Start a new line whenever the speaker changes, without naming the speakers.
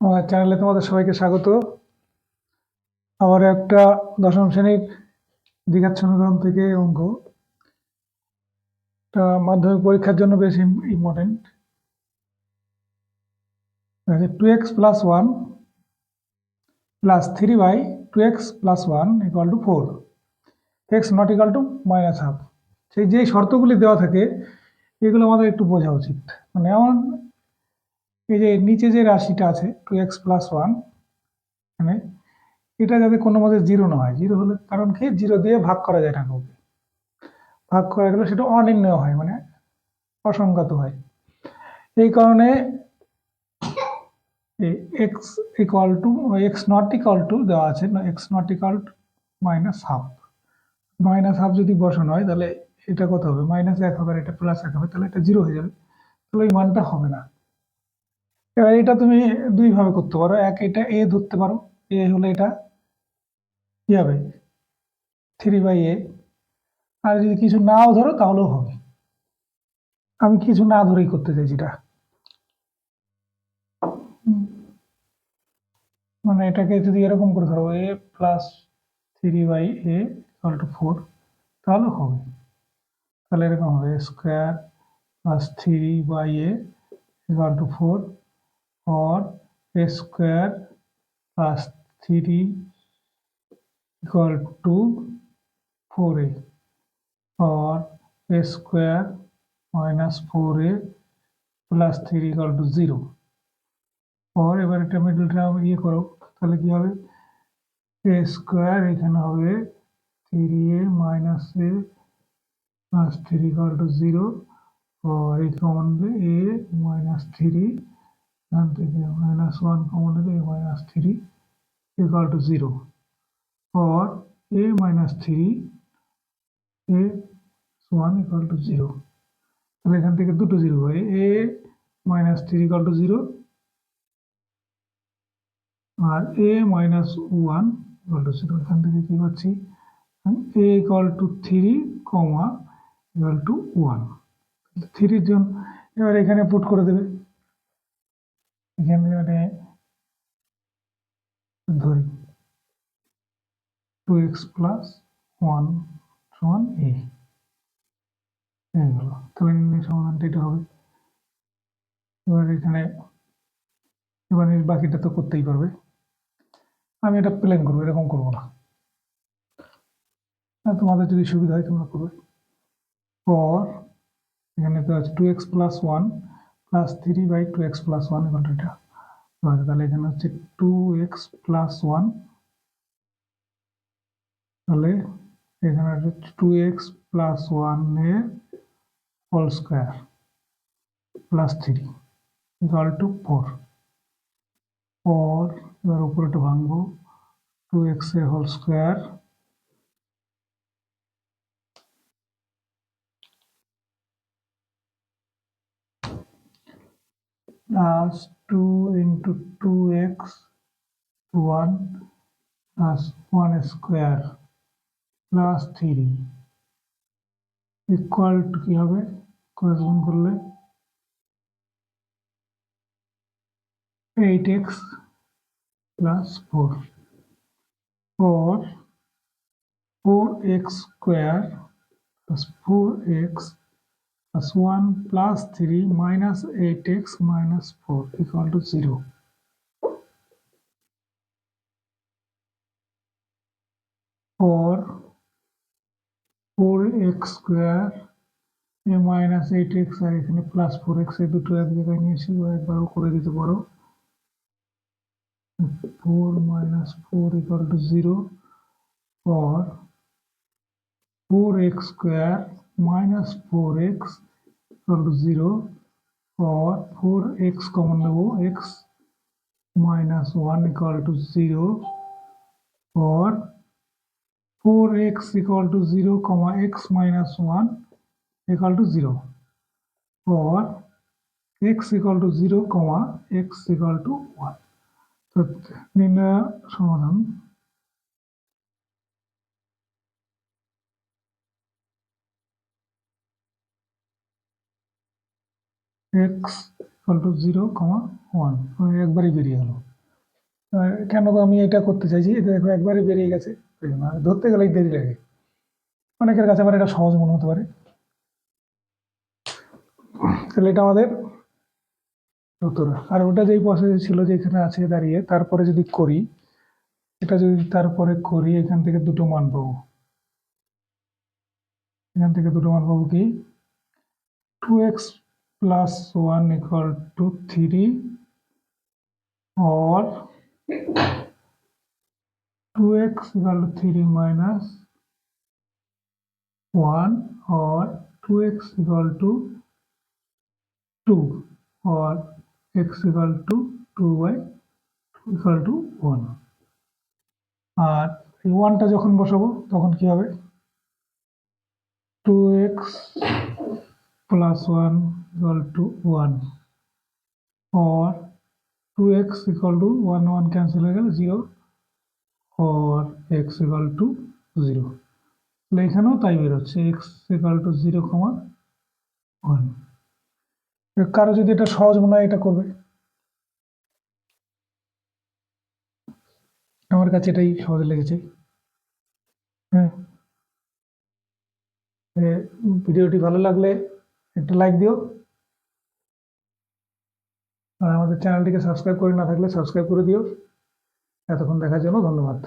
আমার চ্যানেলে তোমাদের সবাইকে স্বাগত। আবার একটা দশম শ্রেণির দ্বিঘাত সমীকরণ থেকে অঙ্ক। মাধ্যমিক পরীক্ষার জন্য বেশ important two x plus one plus three by two x plus one equal to four x not equal to minus half সেই যেই শর্তগুলি দেওয়া থাকে, এগুলো আমাদের একটু বোঝা উচিত। মানে এমন এই যে নিচে যে রাশিটা আছে টু এক্স প্লাস ওয়ান মানে এটা যাতে কোনো মতে জিরো না হয়। জিরো হলে কারণ কি? জিরো দিয়ে ভাগ করা যায় না কাউকে। ভাগ করা গেলে সেটা অনির্ণয় হয় মানে অসংখ্যাত হয়। এই কারণে x equal to x not equal to দেওয়া আছে x not equal to minus half minus half যদি বসানো হয়, তাহলে এটা কত হবে? মাইনাস এক হবে আর এটা প্লাস এক হবে, তাহলে এটা জিরো হয়ে যাবে। তাহলে ওই মানটা হবে না। এবার এটা তুমি দুইভাবে করতে পারো। এক এটা এ ধরতে পারো। এ হলে এটা কি হবে? থ্রি বাই এ আর যদি কিছু নাও ধরো, তাহলেও হবে। আমি কিছু না ধরেই করতে চাইছি এটা। মানে এটাকে যদি এরকম করে ধরো a plus three by a equal to four তাহলে হবে। তাহলে এরকম হবে। Square plus three by a equal to four or a square plus 3 equal to 4a or a square minus 4a plus 3 equal to 0 or এবার এটা middle term ইয়ে করো তাহলে কি হবে a স্কোয়ার এখানে হবে 3a minus a plus 3 equal to 0 or এই কমন a minus 3 এখান থেকে মাইনাস ওয়ান কমন হলে a minus three equal to zero or a minus three a one equal to zero তাহলে এখান থেকে দুটো জিরো হয়। A minus three equal to zero R a minus one equal to zero এখান থেকে কী পাচ্ছি a equal to three comma equal to one থ্রির জন্য এবার এখানে পুট করে দেবে। এখানে ধরি। টু এক্স প্লাস ওয়ান সমান এ গেল তাহলে সমাধানটা এটা হবে। এবার এখানে, এবার বাকিটা তো করতেই পারবে। আমি এটা প্লেন করব, এরকম করব না। তোমাদের যদি সুবিধা হয় তোমরা করবে। পর, এখানে তো আছে two x plus one plus three by two x plus one equal এটা তাহলে এখানে হচ্ছে টু এক্স প্লাস ওয়ান তাহলে এখানে হচ্ছে টু এক্স প্লাস ওয়ানের whole square plus three equal two four four এবার উপরেটা ভাঙবো টু এক্সের whole square plus 2 into 2x 1 plus 1 square plus 3 equal to কি হবে করসপন্ড করলে 8x plus 4 or 4x square plus 4x plus 1 plus 3 minus 8x minus 4 equal to 0. Or 4x square, a minus 8x আর এখানে plus four x এই দুটো এক জায়গায় নিয়ে এসে একবারও করে দিতে পারো four minus four equal two zero or 4x square minus 4x equal to 0 or 4x common নেব x minus 1 equal to 0 or 4x equal to 0 comma x minus 1 equal to 0 or x equal to 0 comma x equal to 1 তো নির্ণয় সমাধান x equal two zero comma one একবারই বেরিয়ে গেল। কেন আমি এটা করতে চাইছি? এটা দেখো একবারই বেরিয়ে গেছে। ধরতে গেলেই দেরি লাগে। অনেকের কাছে আবার এটা সহজ মনে হতে পারে। তাহলে এটা আমাদের উত্তর। আর ওটা যেই প্রসেস ছিল যে এখানে আছে দাঁড়িয়ে, তারপরে যদি করি, এটা যদি তারপরে করি, এখান থেকে দুটো মান পাবো। এখান থেকে দুটো মান পাবো কি? Two x plus one equal two three or 2x equal to 3 minus 1 or 2x equal to 2 or x equal to 2 by 2 equal to 1 আর এই ওয়ানটা যখন বসাবো তখন কি হবে two x plus one equal two one or 2x equal to 1 1 cancel গেল 0 or x equal to 0 তাহলে এখানেও তাই বেরোচ্ছে, x equal to 0 কমা 1 কারও যদি এটা সহজ মনে হয় এটা করবে। আমার কাছে এটাই সহজ লেগেছে। হ্যাঁ। ভিডিওটি ভালো লাগলে একটা লাইক দিও। আর আমাদের চ্যানেলটিকে সাবস্ক্রাইব করে না থাকলে সাবস্ক্রাইব করে দিও। এতক্ষণ দেখার জন্য ধন্যবাদ।